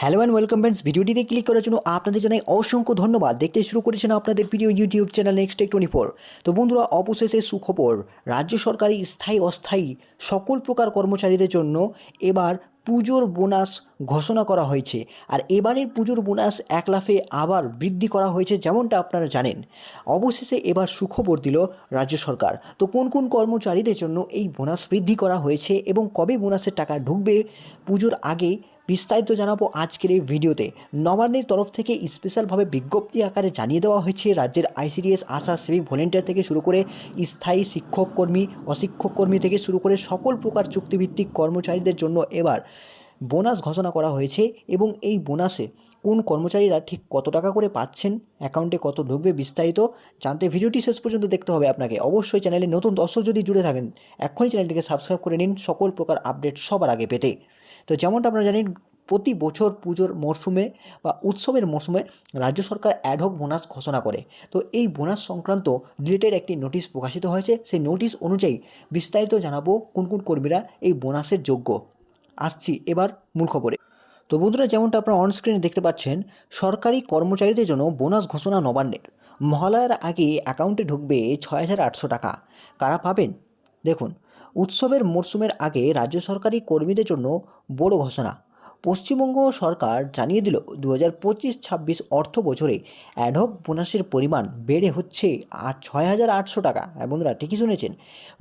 Hello and welcome friends ভিডিওটিতে click করার জন্য আপনাদের জানাই অসংখ্য ধন্যবাদ। দেখতে শুরু করেছেন আপনাদের প্রিয় YouTube channel Next Tech twenty four তো বন্ধুরা, অবশেষে সুখবর, রাজ্য সরকারি স্থায়ী অস্থায়ী সকল প্রকার কর্মচারীদের জন্য এবার পুজোর বোনাস ঘোষণা করা হয়েছে। আর এবারের পুজোর বোনাস এক লাফে আবার বৃদ্ধি করা হয়েছে যেমনটা আপনারা জানেন। অবশেষে এবার সুখবর দিল রাজ্য সরকার। তো কোন কোন কর্মচারীদের জন্য এই বোনাস বৃদ্ধি করা হয়েছে এবং কবে বোনাসের টাকা ঢুকবে? পুজোর আগে বিস্তারিত জানাব আজকের এই ভিডিওতে। নবান্নের তরফ থেকে স্পেশালভাবে বিজ্ঞপ্তি আকারে জানিয়ে দেওয়া হয়েছে, রাজ্যের আইসিডিএস, আশা সিভিক ভলেন্টিয়ার থেকে শুরু করে স্থায়ী শিক্ষক কর্মী অশিক্ষক কর্মী থেকে শুরু করে সকল প্রকার চুক্তিভিত্তিক কর্মচারীদের জন্য এবার বোনাস ঘোষণা করা হয়েছে এবং এই বোনাসে কোন কর্মচারীরা ঠিক কত টাকা করে পাচ্ছেন, অ্যাকাউন্টে কত ঢুকবে বিস্তারিত জানতে ভিডিওটি শেষ পর্যন্ত দেখতে হবে আপনাকে। অবশ্যই চ্যানেলে নতুন দর্শক যদি জুড়ে থাকেন এখনই চ্যানেলটিকে সাবস্ক্রাইব করে নিন, সকল প্রকার আপডেট সবার আগে পেতে। তো যেমনটা আপনারা জানেন, প্রতি বছর পুজোর মরশুমে বা উৎসবের মরশুমে রাজ্য সরকার অ্যাডহক বোনাস ঘোষণা করে। তো এই বোনাস সংক্রান্ত রিলেটেড একটি নোটিশ প্রকাশিত হয়েছে। সেই নোটিশ অনুযায়ী বিস্তারিত জানাব কোন কোন কর্মীরা এই বোনাসের যোগ্য। আসছি এবার মূল খবরে। তো বন্ধুরা, যেমনটা আপনারা অন স্ক্রিনে দেখতে পাচ্ছেন, সরকারি কর্মচারীদের জন্য বোনাস ঘোষণা নবান্নের। মহালয়ার আগে অ্যাকাউন্টে ঢুকবে ছয় হাজার আটশো টাকা। কারা পাবেন? দেখুন উৎসবের মরশুমের আগে রাজ্য সরকারি কর্মীদের জন্য বড় ঘোষণা। পশ্চিমবঙ্গ সরকার জানিয়ে দিল দু হাজার পঁচিশ ছাব্বিশ অর্থ বছরে অ্যাডহক বোনাসের পরিমাণ বেড়ে হচ্ছে আর ছয় হাজার আটশো টাকা বন্ধুরা ঠিকই শুনেছেন।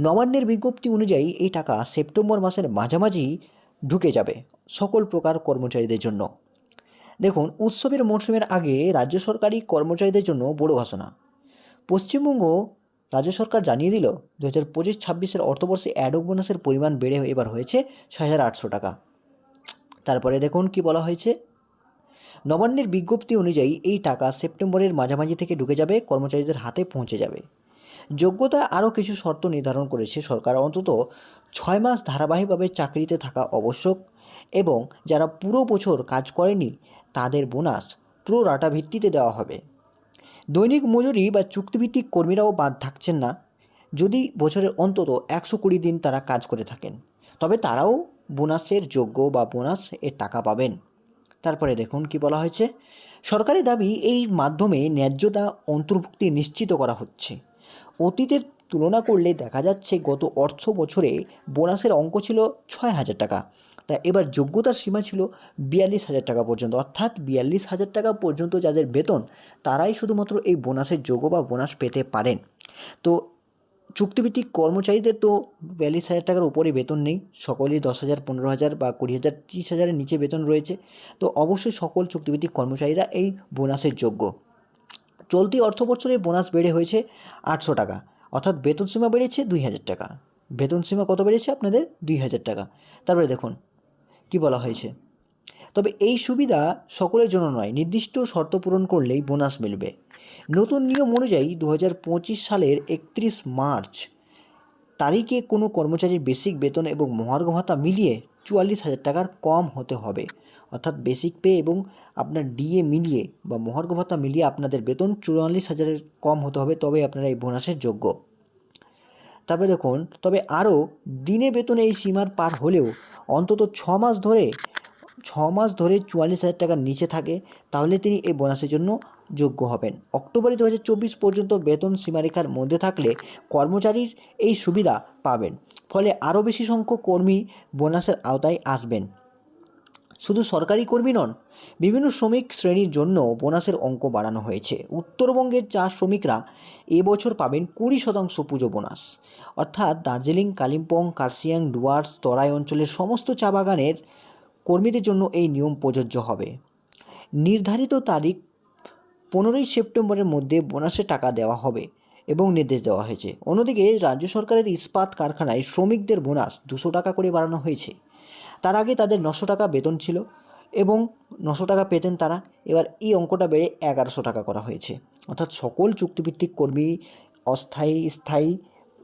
নবান্নের বিজ্ঞপ্তি অনুযায়ী এই টাকা সেপ্টেম্বর মাসের মাঝামাঝি ঢুকে যাবে সকল প্রকার কর্মচারীদের জন্য। দেখুন, উৎসবের মরশুমের আগে রাজ্য সরকারি কর্মচারীদের জন্য বড় ঘোষণা। পশ্চিমবঙ্গ রাজ্য সরকার জানিয়ে দিল দু হাজার পঁচিশ ছাব্বিশের অর্থবর্ষে অ্যাডক বোনাসের পরিমাণ বেড়ে এবার হয়েছে ছয় হাজার আটশো টাকা। তারপরে দেখুন কি বলা হয়েছে। নবান্নের বিজ্ঞপ্তি অনুযায়ী এই টাকা সেপ্টেম্বরের মাঝামাঝি থেকে ঢুকে যাবে, কর্মচারীদের হাতে পৌঁছে যাবে। যোগ্যতা আরও কিছু শর্ত নির্ধারণ করেছে সরকার, অন্তত ছয় মাস ধারাবাহিকভাবে চাকরিতে থাকা আবশ্যক এবং যারা পুরো বছর কাজ করেনি, তাদের বোনাস পুরো রাটা ভিত্তিতে দেওয়া হবে। দৈনিক মজুরি বা চুক্তিভিত্তিক কর্মীরাও বাদ থাকছেন না। যদি বছরের অন্তত একশো কুড়ি দিন তারা কাজ করে থাকেন, তবে তারাও বোনাসের যোগ্য বা বোনাস এর টাকা পাবেন। তারপরে দেখুন কি বলা হয়েছে। সরকারি দাবি, এই মাধ্যমে ন্যায্যতা অন্তর্ভুক্তি নিশ্চিত করা হচ্ছে। অতীতের তুলনা করলে দেখা যাচ্ছে গত অর্থ বছরে বোনাসের অঙ্ক ছিল ছয় হাজার টাকা। তা এবার যোগ্যতার সীমা ছিল বিয়াল্লিশ হাজার টাকা পর্যন্ত। অর্থাৎ বিয়াল্লিশ হাজার টাকা পর্যন্ত যাদের বেতন, তারাই শুধুমাত্র এই বোনাসের যোগ্য বা বোনাস পেতে পারেন। তো চুক্তিভিত্তিক কর্মচারীদের তো বিয়াল্লিশ হাজার টাকার উপরে বেতন নেই। সকলেই দশ হাজার, পনেরো হাজার বা কুড়ি হাজার, ত্রিশ হাজারের নিচে বেতন রয়েছে। তো অবশ্যই সকল চুক্তিভিত্তিক কর্মচারীরা এই বোনাসের যোগ্য। চলতি অর্থ বছরে বোনাস বেড়ে হয়েছে আটশো টাকা। অর্থাৎ বেতন সীমা বেড়েছে দুই হাজার টাকা। বেতন সীমা কত বেড়েছে আপনাদের? দুই হাজার টাকা। তারপরে দেখুন কি বলা হয়েছে? তবে এই সুবিধা সকলের জন্য নয়, নির্দিষ্ট শর্ত পূরণ করলেই বোনাস মিলবে। নতুন নিয়ম অনুযায়ী দু হাজার পঁচিশ সালের একত্রিশ মার্চ তারিখে কোনো কর্মচারীর বেসিক বেতন এবং মহার্ঘ ভাতা মিলিয়ে চুয়াল্লিশ হাজার টাকার কম হতে হবে। অর্থাৎ বেসিক পে এবং আপনার ডিএ মিলিয়ে বা মহার্ঘ ভাতা মিলিয়ে আপনাদের বেতন চুয়াল্লিশ হাজারের কম হতে হবে তবে আপনারা এই বোনাসের যোগ্য। তারপরে দেখুন, তবে আরও দিনে বেতনে এই সীমার পার হলেও অন্তত ছ মাস ধরে, ছ মাস ধরে চুয়াল্লিশ হাজার টাকার নিচে থাকে, তাহলে তিনি এই বোনাসের জন্য যোগ্য হবেন। অক্টোবরে দু হাজার চব্বিশ পর্যন্ত বেতন সীমারেখার মধ্যে থাকলে কর্মচারীর এই সুবিধা পাবেন, ফলে আরও বেশি সংখ্যক কর্মী বোনাসের আওতায় আসবেন। শুধু সরকারি কর্মী নন বিভিন্ন শ্রমিক শ্রেণির জন্য বোনাসের অঙ্ক বাড়ানো হয়েছে। উত্তরবঙ্গের চা শ্রমিকরা এবছর পাবেন কুড়ি শতাংশ পুজো বোনাস। অর্থাৎ দার্জিলিং, কালিম্পং, কার্শিয়াং, ডুয়ার্স, তরাই অঞ্চলের সমস্ত চা বাগানের কর্মীদের জন্য এই নিয়ম প্রযোজ্য হবে। নির্ধারিত তারিখ পনেরোই সেপ্টেম্বরের মধ্যে বোনাসের টাকা দেওয়া হবে এবং নির্দেশ দেওয়া হয়েছে। অন্যদিকে রাজ্য সরকারের ইস্পাত কারখানায় শ্রমিকদের বোনাস দুশো টাকা করে বাড়ানো হয়েছে। তার আগে তাদের নশো টাকা বেতন ছিল। এবং নশো টাকা পেতেন তারা। এবার এই অঙ্কটা বেড়ে এগারোশো টাকা করা হয়েছে। অর্থাৎ সকল চুক্তিভিত্তিক কর্মী, অস্থায়ী, স্থায়ী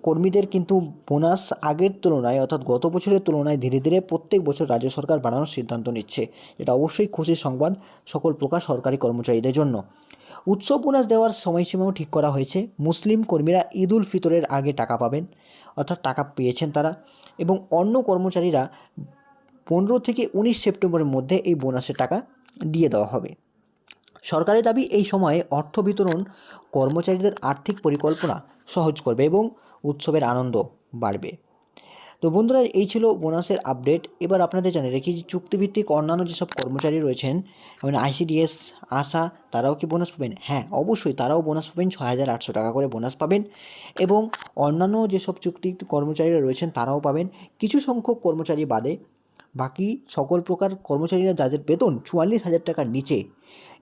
কর্মীদের কিন্তু বোনাস আগের তুলনায়, অর্থাৎ গত বছরের তুলনায় ধীরে ধীরে প্রত্যেক বছর রাজ্য সরকার বাড়ানোর সিদ্ধান্ত নিচ্ছে। এটা অবশ্যই খুশির সংবাদ সকল প্রকার সরকারি কর্মচারীদের জন্য। উৎসব বোনাস দেওয়ার সময়সীমাও ঠিক করা হয়েছে। মুসলিম কর্মীরা ঈদ উল ফিতরের আগে টাকা পাবেন, অর্থাৎ টাকা পেয়েছেন তারা। এবং অন্য কর্মচারীরা পনেরো থেকে উনিশ সেপ্টেম্বরের মধ্যে এই বোনাসের টাকা দিয়ে দেওয়া হবে। সরকারের দাবি, এই সময়ে অর্থ বিতরণ কর্মচারীদের আর্থিক পরিকল্পনা সহজ করবে এবং উৎসবের আনন্দ বাড়বে। তো বন্ধুরা, এই ছিল বোনাসের আপডেট। এবার আপনাদের জানিয়ে রেখি যে চুক্তিভিত্তিক অন্যান্য যেসব কর্মচারী রয়েছেন, যেমন আইসিডিএস আশা, তারাও কি বোনাস পাবেন? হ্যাঁ অবশ্যই তারাও বোনাস পাবেন, ছয় হাজার আটশো টাকা করে বোনাস পাবেন এবং অন্যান্য যেসব চুক্তি কর্মচারীরা রয়েছেন তারাও পাবেন। কিছু সংখ্যক কর্মচারী বাদে বাকি সকল প্রকার কর্মচারীরা যাদের বেতন চুয়াল্লিশ হাজার টাকার নিচে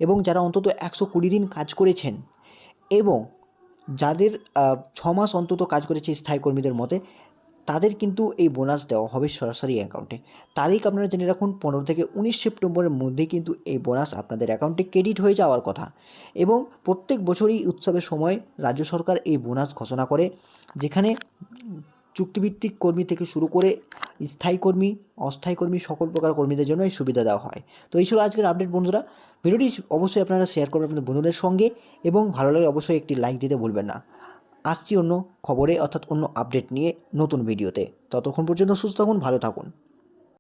এবং যারা অন্তত একশো কুড়ি দিন কাজ করেছেন এবং যাদের ছ মাস অন্তত কাজ করেছে স্থায়ী কর্মীদের মতে, তাদের কিন্তু এই বোনাস দেওয়া হবে সরাসরি অ্যাকাউন্টে। তারিখ আপনারা জেনে রাখুন, পনেরো থেকে উনিশ সেপ্টেম্বরের মধ্যে কিন্তু এই বোনাস আপনাদের অ্যাকাউন্টে ক্রেডিট হয়ে যাওয়ার কথা এবং প্রত্যেক বছরই উৎসবের সময় রাজ্য সরকার এই বোনাস ঘোষণা করে, যেখানে চুক্তিভিত্তিক কর্মী থেকে শুরু করে স্থায়ী কর্মী, অস্থায়ী কর্মী, সকল প্রকার কর্মীদের জন্য এই সুবিধা দেওয়া হয়। তো এই ছিল আজকের আপডেট বন্ধুরা। ভিডিওটি অবশ্যই আপনারা শেয়ার করবেন আপনাদের বন্ধুদের সঙ্গে এবং ভালো লাগলে অবশ্যই একটি লাইক দিতে ভুলবেন না। আসছি অন্য খবরে, অর্থাৎ অন্য আপডেট নিয়ে নতুন ভিডিওতে। ততক্ষণ পর্যন্ত সুস্থ থাকুন, ভালো থাকুন।